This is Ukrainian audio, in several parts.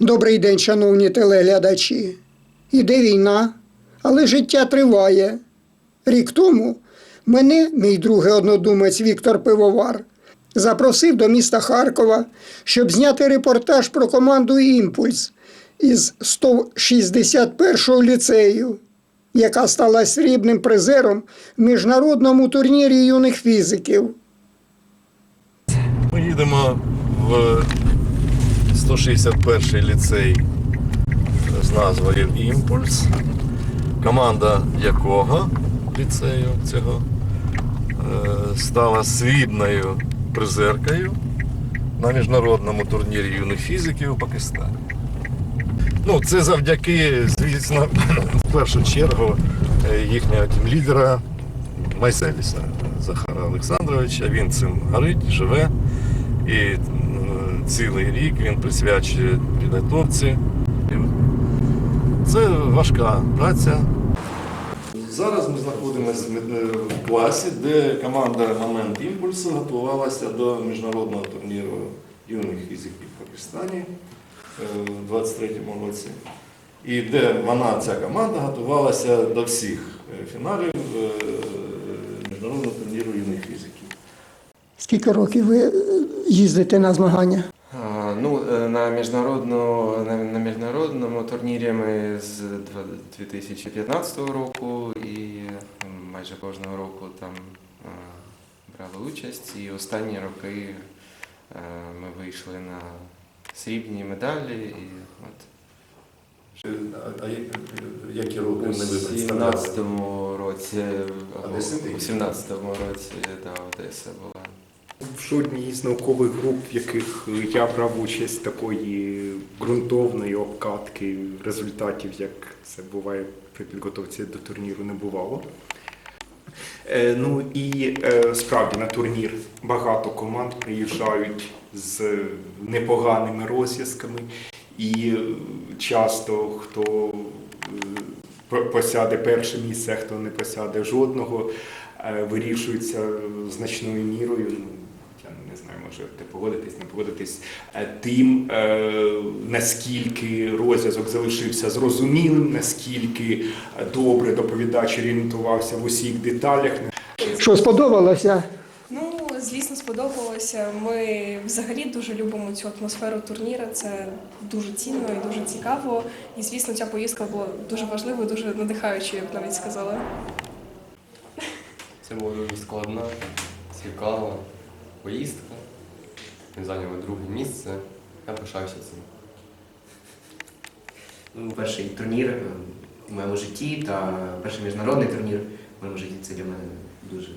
Добрий день, шановні телеглядачі. Іде війна, але життя триває. Рік тому мене, мій другий однодумець Віктор Пивовар, запросив до міста Харкова, щоб зняти репортаж про команду Імпульс із 161-го ліцею, яка стала срібним призером в міжнародному турнірі юних фізиків. Ми їдемо в 161 ліцей з назвою Імпульс, команда якого ліцею цього е, стала срібною призеркою на міжнародному турнірі юних фізиків у Пакистані. Ну, це завдяки, звісно, в першу чергу е, їхнього тімлідера Майселіса Захара Олександровича. Він цим горить, живе. І цілий рік він присвячує підготовці. Це важка праця. Зараз ми знаходимося в класі, де команда Момент Імпульсу готувалася до міжнародного турніру юних фізиків в Пакистані е, у 23-му році. І де вона, ця команда, готувалася до всіх е, фіналів е, міжнародного турніру юних фізиків. Скільки років ви е, їздите на змагання? Ну, е, на, міжнародну, на, на міжнародному турнірі ми з 2015 року і майже кожного року там е, брали участь. І останні роки е, ми вийшли на срібні медалі. І от А які роки у не ви представляли? 17-му році, у 17-му році да, Одеса була. В жодній з наукових груп, в яких я брав участь такої ґрунтовної обкатки результатів, як це буває при підготовці до турніру, не бувало. Е, ну і е, справді на турнір багато команд приїжджають з непоганими розв'язками, і часто хто е, посяде перше місце, хто не посяде жодного, вирішується значною мірою. Я не знаю, можете погодитись, не погодитись, е, тим, е, наскільки розв'язок залишився зрозумілим, наскільки е, добре доповідач орієнтувався в усіх деталях. Що сподобалося? Ну, звісно, сподобалося. Ми взагалі дуже любимо цю атмосферу турніра. Це дуже цінно і дуже цікаво. І звісно, ця поїздка була дуже важливою, дуже надихаючою, я б навіть сказала. Це була дуже складна, цікава поїздка. Ми зайняли друге місце. Я пишаюся цим. Ну, перший турнір в моєму житті та перший міжнародний турнір в моєму житті це для мене дуже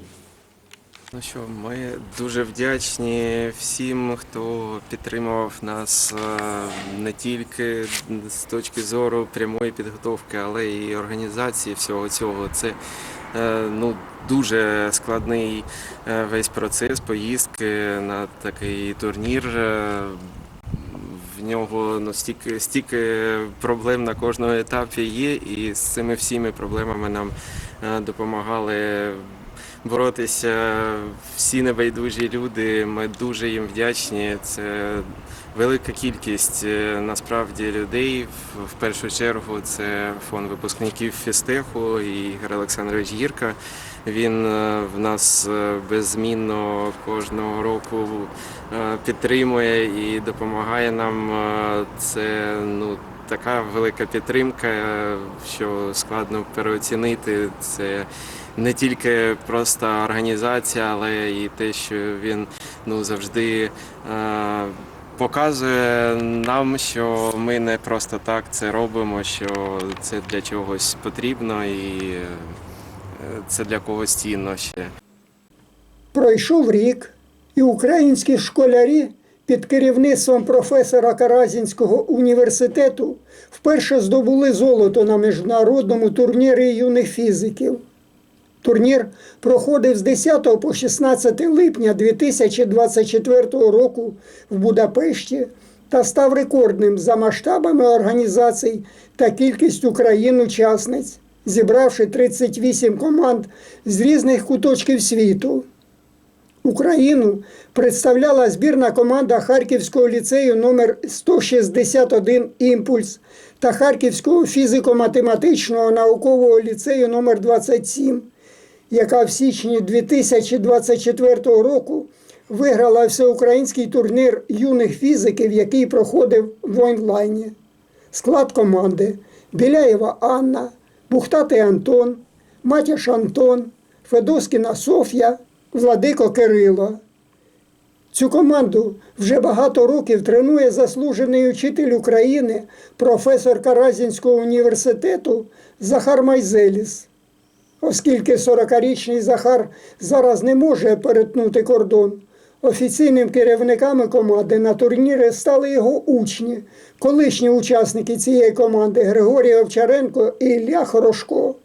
Ну що, ми дуже вдячні всім, хто підтримував нас е, не тільки з точки зору прямої підготовки, але й організації всього цього. Це ну, дуже складний е, весь процес поїздки на такий турнір. Е, В нього ну, стільки, стільки проблем на кожному етапі є, і з цими всіми проблемами нам е, допомагали боротися всі небайдужі люди. Ми дуже їм вдячні. Це велика кількість е, насправді людей. В- першу чергу це фонд випускників фістеху і Ігор Олександрович Гірка. Він е, в нас е, беззмінно кожного року підтримує і допомагає нам. Це ну. Така велика підтримка, що складно переоцінити. Це не тільки просто організація, але і те, що він ну, завжди е, показує нам, що ми не просто так це робимо, що це для чогось потрібно і е, це для когось цінно ще. Пройшов рік, і українські школярі під керівництвом професора Каразінського університету вперше здобули золото на міжнародному турнірі юних фізиків. Турнір проходив з 10 по 16 липня 2024 року в Будапешті та став рекордним за масштабами організацій та кількістю країн-учасниць, зібравши 38 команд з різних куточків світу. Україну представляла збірна команда Харківського ліцею номер 161 Імпульс та Харківського фізико-математичного наукового ліцею номер 27 яка в січні 2024 року виграла всеукраїнський турнір юних фізиків, який проходив в онлайні. Склад команди Біляєва Анна, Бухтатий Антон, Матяш Антон, Федоскіна Софія, Владико Кирило. Цю команду вже багато років тренує заслужений учитель України, професор Каразінського університету Захар Майзеліс. Оскільки 40-річний Захар зараз не може перетнути кордон, офіційними керівниками команди на турніри стали його учні, колишні учасники цієї команди Григорій Овчаренко і Ілля Хорошко.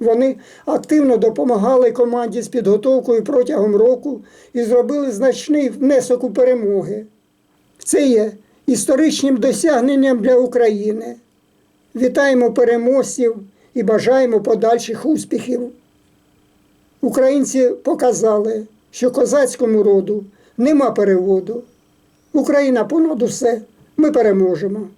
Вони активно допомагали команді з підготовкою протягом року і зробили значний внесок у перемоги. Це є історичним досягненням для України. Вітаємо переможців і бажаємо подальших успіхів. Українці показали, що козацькому роду нема переводу. Україна понад усе, ми переможемо.